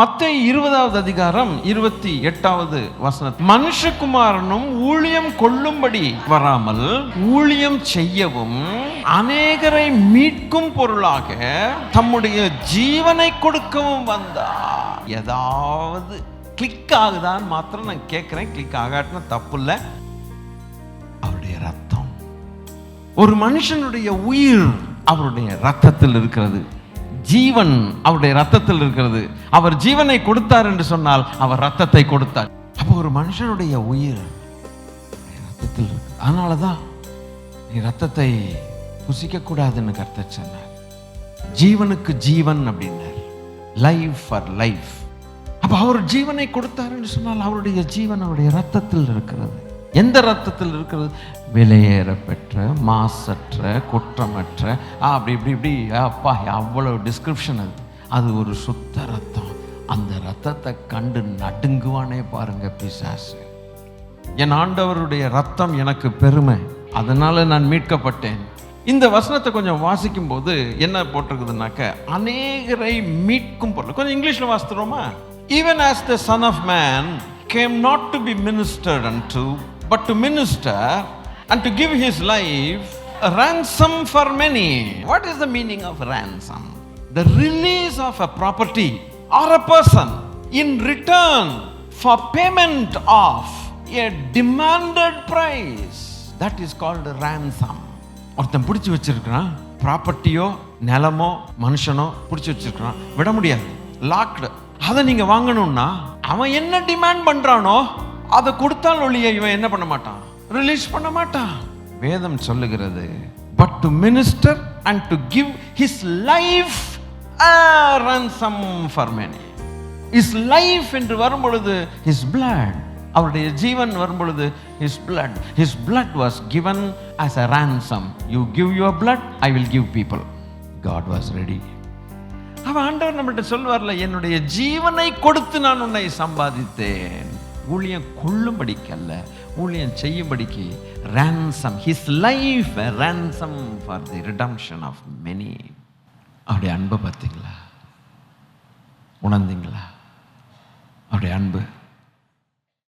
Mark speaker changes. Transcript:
Speaker 1: மத்திய இருபதாவது அதிகாரம் இருபத்தி எட்டாவது வசனம். மனுஷகுமாரனும் ஊழியம் கொள்ளும்படி வராமல் ஊழியம் செய்யவும் அநேகரை மீட்கும் பொருளாக தம்முடைய ஜீவனை கொடுக்கவும் வந்தார். ஏதாவது கிளிக் ஆகுதான்னு மாத்திரம் நான் கேட்குறேன் கிளிக் ஆகாட்டினா தப்பு இல்லை அவருடைய ரத்தம். ஒரு மனுஷனுடைய உயிர் அவருடைய ரத்தத்தில் இருக்கிறது. ஜீவன் அவருடைய ரத்தத்தில் இருக்கிறது. அவர் ஜீவனை கொடுத்தார் என்று சொன்னால் அவர் ரத்தத்தை கொடுத்தார். அப்போ ஒரு மனுஷனுடைய உயிர் ரத்தத்தில் இருக்கு. அதனால தான் நீ ரத்தத்தை புசிக்கக்கூடாதுன்னு கருத்த சொன்னார். ஜீவனுக்கு ஜீவன் அப்படின்னார். லைஃப் ஃபார் லைஃப் அப்போ அவர் ஜீவனை கொடுத்தாருன்னு சொன்னால் அவருடைய ஜீவன் அவருடைய ரத்தத்தில் இருக்கிறது. எந்த ரத்தத்தில் இருக்கிறது? விலையேற பெற்ற மாசற்ற குற்றமற்ற ஆ, அப்படி இப்படி இப்படி அப்பா அவ்வளோ டிஸ்கிரிப்ஷன் அது. அது ஒரு சுத்த ரத்தம். அந்த ரத்தத்தை கண்டு நடுங்குவானே பாருங்க பிசாசு. என் ஆண்டவருடைய ரத்தம் எனக்கு பெருமை. அதனால நான் மீட்கப்பட்டேன். இந்த வசனத்தை கொஞ்சம் வாசிக்கும் போது என்ன போட்டிருக்குதுனாக்க அநேகரை மீட்கும் பொருள். கொஞ்சம் இங்கிலீஷில் வாசித்துறோமா even as the son of man came not to be ministered and to but to minister and to give his life ransom for many what is the meaning of ransom the release of a property or a person in return for payment of a demanded price that is called ransom ஒருத்தன் பிடிச்சி வச்சிருக்கிறான் ப்ராப்பர்ட்டியோ நிலமோ மனுஷனோ பிடிச்சி வச்சிருக்கிறான் விட முடியாது logged அதை நீங்க வாங்கணும்னா அவன் என்ன டிமாண்ட் பண்றானோ அதை கொடுத்தால் ஒழிய இவன் என்ன பண்ண மாட்டான்? ரிலீஸ் பண்ண மாட்டான். வேதம் சொல்லுகிறது but to minister and to give his life ransom for many is life என்று வரும்பொழுது ஹிஸ் பிளட் அவருடைய ஜீவன் வரும்பொழுது his blood his blood was given as a ransom you give your blood I will give people God was ready அவன் ஆண்டவர் நம்மகிட்ட சொல்வார்ல என்னுடைய ஜீவனை கொடுத்து நான் உன்னை சம்பாதித்தேன். ஊழியம் கொள்ளும்படிக்கல்ல ஊழியம் செய்யும்படிக்கு ransom his life ransom for the redemption of many அவருடைய அன்பை பார்த்தீங்களா? உணர்ந்தீங்களா? அவருடைய அன்பு